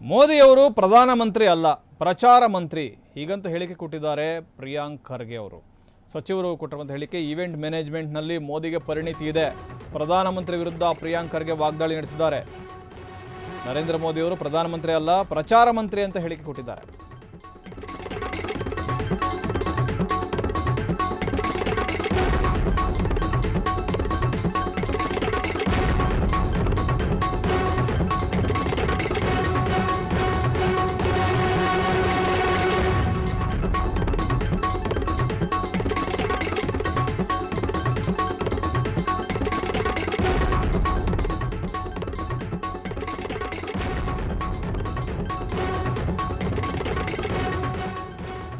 ಮೋದಿಯವರು ಪ್ರಧಾನಮಂತ್ರಿ ಅಲ್ಲ, ಪ್ರಚಾರ ಮಂತ್ರಿ, ಹೀಗಂತ ಹೇಳಿಕೆ ಕೊಟ್ಟಿದ್ದಾರೆ ಪ್ರಿಯಾಂಕ್ ಖರ್ಗೆ ಅವರು. ಸಚಿವರು ಕೊಟ್ಟಿರುವಂಥ ಹೇಳಿಕೆ ಈವೆಂಟ್ ಮ್ಯಾನೇಜ್ಮೆಂಟ್ನಲ್ಲಿ ಮೋದಿಗೆ ಪರಿಣಿತಿ ಇದೆ. ಪ್ರಧಾನಮಂತ್ರಿ ವಿರುದ್ಧ ಪ್ರಿಯಾಂಕ್ ಖರ್ಗೆ ವಾಗ್ದಾಳಿ ನಡೆಸಿದ್ದಾರೆ. ನರೇಂದ್ರ ಮೋದಿಯವರು ಪ್ರಧಾನಮಂತ್ರಿ ಅಲ್ಲ, ಪ್ರಚಾರ ಮಂತ್ರಿ ಅಂತ ಹೇಳಿಕೆ ಕೊಟ್ಟಿದ್ದಾರೆ.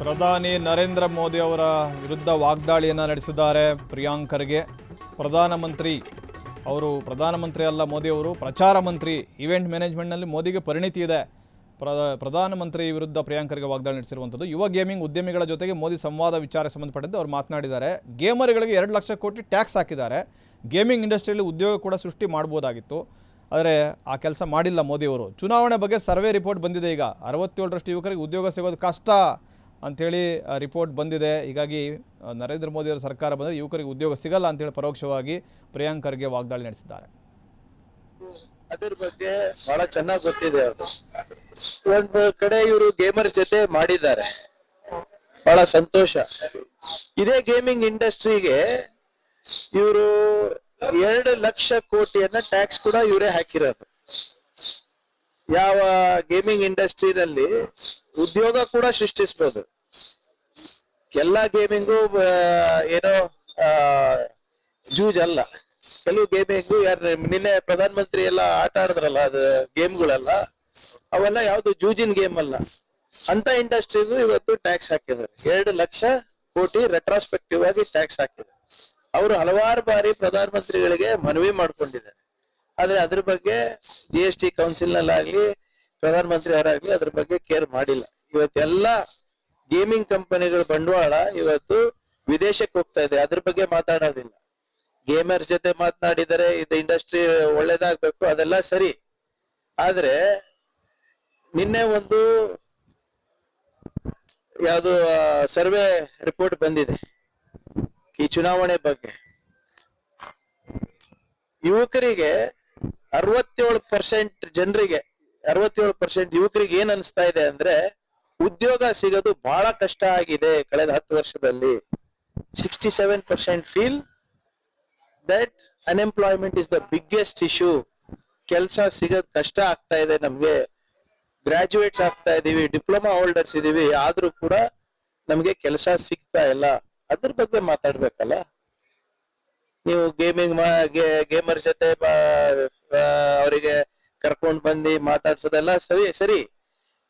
ಪ್ರಧಾನಿ ನರೇಂದ್ರ ಮೋದಿ ಅವರ ವಿರುದ್ಧ ವಾಗ್ದಾಳಿಯನ್ನು ನಡೆಸಿದ್ದಾರೆ ಪ್ರಿಯಾಂಕರ್ಗೆ ಪ್ರಧಾನಮಂತ್ರಿ ಅವರು ಪ್ರಧಾನಮಂತ್ರಿ ಅಲ್ಲ ಮೋದಿ ಅವರು, ಪ್ರಚಾರ ಮಂತ್ರಿ, ಇವೆಂಟ್ ಮ್ಯಾನೇಜ್ಮೆಂಟ್ನಲ್ಲಿ ಮೋದಿಗೆ ಪರಿಣಿತಿ ಇದೆ. ಪ್ರ, ಪ್ರಧಾನಮಂತ್ರಿ ವಿರುದ್ಧ ಪ್ರಿಯಾಂಕರ್ಗೆ ವಾಗ್ದಾಳಿ ನಡೆಸಿರುವಂಥದ್ದು ಯುವ ಗೇಮಿಂಗ್ ಉದ್ಯಮಿಗಳ ಜೊತೆಗೆ ಮೋದಿ ಸಂವಾದ ವಿಚಾರ ಸಂಬಂಧಪಟ್ಟಂತೆ ಅವರು ಮಾತನಾಡಿದ್ದಾರೆ. ಗೇಮರ್ಗಳಿಗೆ ಎರಡು ಲಕ್ಷ ಕೋಟಿ ಟ್ಯಾಕ್ಸ್ ಹಾಕಿದ್ದಾರೆ. ಗೇಮಿಂಗ್ ಇಂಡಸ್ಟ್ರಿಯಲ್ಲಿ ಉದ್ಯೋಗ ಕೂಡ ಸೃಷ್ಟಿ ಮಾಡ್ಬೋದಾಗಿತ್ತು. ಆದರೆ ಆ ಕೆಲಸ ಮಾಡಿಲ್ಲ ಮೋದಿಯವರು ಚುನಾವಣೆ ಬಗ್ಗೆ ಸರ್ವೆ ರಿಪೋರ್ಟ್ ಬಂದಿದೆ ಈಗ. ಅರವತ್ತೇಳರಷ್ಟು ಯುವಕರಿಗೆ ಉದ್ಯೋಗ ಸಿಗೋದು ಕಷ್ಟ. ಅಂಥೇಳಿ ರಿಪೋರ್ಟ್ ಬಂದಿದೆ. ಹೀಗಾಗಿ ನರೇಂದ್ರ ಮೋದಿಯವರ ಸರ್ಕಾರ ಬಂದರೆ ಯುವಕರಿಗೆ ಉದ್ಯೋಗ ಸಿಗಲ್ಲ ಅಂತೇಳಿ ಪರೋಕ್ಷವಾಗಿ ಪ್ರಿಯಾಂಕ್ ಖರ್ಗೆ ವಾಗ್ದಾಳಿ ನಡೆಸಿದ್ದಾರೆ. ಅದ್ರ ಬಗ್ಗೆ ಬಹಳ ಚೆನ್ನಾಗಿ ಗೊತ್ತಿದೆ ಅವರು ಒಂದು ಕಡೆ ಇವರು ಗೇಮರ್ ಜೊತೆ ಮಾಡಿದ್ದಾರೆ. ಬಹಳ ಸಂತೋಷ. ಇದೇ ಗೇಮಿಂಗ್ ಇಂಡಸ್ಟ್ರಿಗೆ ಇವರು ಎರಡು ಲಕ್ಷ ಕೋಟಿಯನ್ನ ಟ್ಯಾಕ್ಸ್ ಕೂಡ ಇವರೇ ಹಾಕಿರೋದು. ಯಾವ ಗೇಮಿಂಗ್ ಇಂಡಸ್ಟ್ರಿನಲ್ಲಿ ಉದ್ಯೋಗ ಕೂಡ ಸೃಷ್ಟಿಸ್ಬೋದು. ಎಲ್ಲಾ ಗೇಮಿಂಗು ಏನೋ ಜೂಜ್ ಅಲ್ಲ. ಕೆಲವು ಗೇಮಿಂಗು ಯಾರು ನಿನ್ನೆ ಪ್ರಧಾನ ಮಂತ್ರಿ ಎಲ್ಲ ಆಟ ಆಡಿದ್ರಲ್ಲ, ಅದು ಗೇಮ್ಗಳೆಲ್ಲ ಅವೆಲ್ಲ ಯಾವ್ದು ಜೂಜಿನ ಗೇಮ್ ಅಲ್ಲ. ಅಂತ ಇಂಡಸ್ಟ್ರಿಗೂ ಇವತ್ತು ಟ್ಯಾಕ್ಸ್ ಹಾಕಿದ್ದಾರೆ. ಎರಡು ಲಕ್ಷ ಕೋಟಿ ರೆಟ್ರಾಸ್ಪೆಕ್ಟಿವ್ ಆಗಿ ಟ್ಯಾಕ್ಸ್ ಹಾಕಿದ್ದಾರೆ. ಅವರು ಹಲವಾರು ಬಾರಿ ಪ್ರಧಾನ ಮಂತ್ರಿಗಳಿಗೆ ಮನವಿ ಮಾಡ್ಕೊಂಡಿದ್ದಾರೆ. ಆದ್ರೆ ಅದ್ರ ಬಗ್ಗೆ ಜಿ ಎಸ್ ಟಿ ಕೌನ್ಸಿಲ್ ನಲ್ಲಾಗ್ಲಿ ಪ್ರಧಾನ ಮಂತ್ರಿ ಅವರಾಗ್ಲಿ ಅದ್ರ ಬಗ್ಗೆ ಕೇರ್ ಮಾಡಿಲ್ಲ. ಇವತ್ತೆಲ್ಲ ಗೇಮಿಂಗ್ ಕಂಪನಿಗಳ ಬಂಡವಾಳ ಇವತ್ತು ವಿದೇಶಕ್ಕೆ ಹೋಗ್ತಾ ಇದೆ. ಅದ್ರ ಬಗ್ಗೆ ಮಾತಾಡೋದಿಲ್ಲ. ಗೇಮರ್ ಜೊತೆ ಮಾತನಾಡಿದರೆ ಇದು ಇಂಡಸ್ಟ್ರಿ ಒಳ್ಳೇದಾಗ್ಬೇಕು, ಅದೆಲ್ಲ ಸರಿ. ಆದ್ರೆ ನಿನ್ನೆ ಒಂದು ಯಾವುದು ಸರ್ವೆ ರಿಪೋರ್ಟ್ ಬಂದಿದೆ. ಈ ಚುನಾವಣೆ ಬಗ್ಗೆ. ಯುವಕರಿಗೆ ಅರವತ್ತೇಳು ಪರ್ಸೆಂಟ್ ಜನರಿಗೆ ಅರವತ್ತೇಳು ಪರ್ಸೆಂಟ್ ಯುವಕರಿಗೆ ಏನ್ ಅನಿಸ್ತಾ ಇದೆ ಅಂದ್ರೆ ಉದ್ಯೋಗ ಸಿಗೋದು ಬಹಳ ಕಷ್ಟ ಆಗಿದೆ ಕಳೆದ ಹತ್ತು ವರ್ಷದಲ್ಲಿ. Sixty seven percent feel that unemployment is the biggest issue ಕೆಲಸ ಸಿಗೋದ್ ಕಷ್ಟ ಆಗ್ತಾ ಇದೆ ನಮ್ಗೆ. ಗ್ರಾಜುಯೇಟ್ಸ್ ಆಗ್ತಾ ಇದೀವಿ ಡಿಪ್ಲೊಮಾ ಹೋಲ್ಡರ್ಸ್ ಇದೀವಿ, ಆದ್ರೂ ಕೂಡ ನಮ್ಗೆ ಕೆಲಸ ಸಿಗ್ತಾ ಇಲ್ಲ. ಅದ್ರ ಬಗ್ಗೆ ಮಾತಾಡ್ಬೇಕಲ್ಲ? ನೀವು ಗೇಮಿಂಗ್ ಗೇಮರ್ ಜೊತೆ ಅವರಿಗೆ ಕರ್ಕೊಂಡ್ ಬಂದು ಮಾತಾಡ್ಸೋದೆಲ್ಲ ಸರಿ ಸರಿ.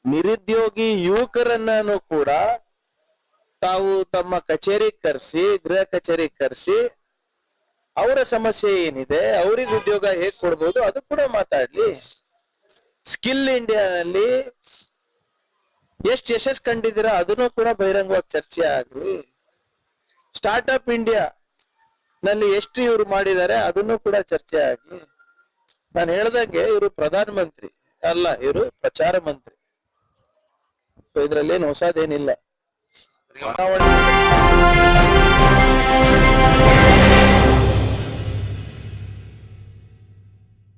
ನಿರುದ್ಯೋಗಿ ಯುವಕರನ್ನು ಕೂಡ ತಾವು ತಮ್ಮ ಕಚೇರಿ ಕರೆಸಿ, ಗೃಹ ಕಚೇರಿ ಕರೆಸಿ, ಅವರ ಸಮಸ್ಯೆ ಏನಿದೆ, ಅವ್ರಿಗೆ ಉದ್ಯೋಗ ಹೇಗ್ ಕೊಡ್ಬೋದು ಅದು ಕೂಡ ಮಾತಾಡ್ಲಿ. ಸ್ಕಿಲ್ ಇಂಡಿಯಾನಲ್ಲಿ ಎಷ್ಟು ಯಶಸ್ ಕಂಡಿದ್ದೀರಾ ಅದನ್ನು ಕೂಡ ಬಹಿರಂಗವಾಗಿ ಚರ್ಚೆ ಆಗ್ಲಿ. ಸ್ಟಾರ್ಟ್ಅಪ್ ಇಂಡಿಯಾ ನಲ್ಲಿ ಎಷ್ಟು ಇವ್ರು ಮಾಡಿದ್ದಾರೆ ಅದನ್ನು ಕೂಡ ಚರ್ಚೆ ಆಗ್ಲಿ. ನಾನು ಹೇಳ್ದಂಗೆ ಇವರು ಪ್ರಧಾನ ಮಂತ್ರಿ ಅಲ್ಲ ಇವರು ಪ್ರಚಾರ ಮಂತ್ರಿ. ಸೊ ಇದ್ರಲ್ಲಿ ಏನು ಹೊಸದೇನಿಲ್ಲ. ಚುನಾವಣೆ